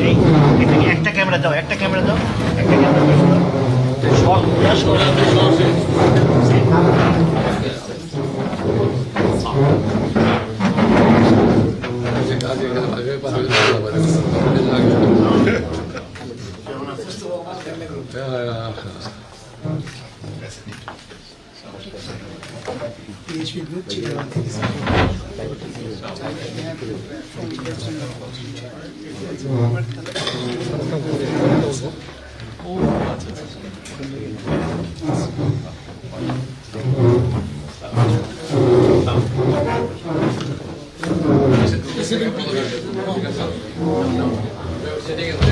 এই এখানে একটা ক্যামেরা দাও একটা ক্যামেরা দাও একটা ক্যামেরা দাও short değişmedi. Çiğdem Sitting in the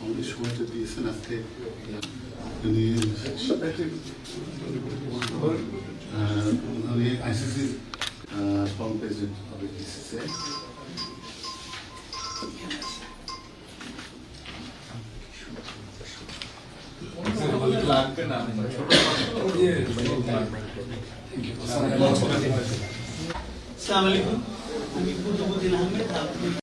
আমাদের সময়টা দিয়েছেন আজকে উনি আইসিসির ফর্ম প্রেসিডেন্ট হবে ডিসিসি আসসালামু আলাইকুম আমি কুতুবুদ্দিন আহমেদ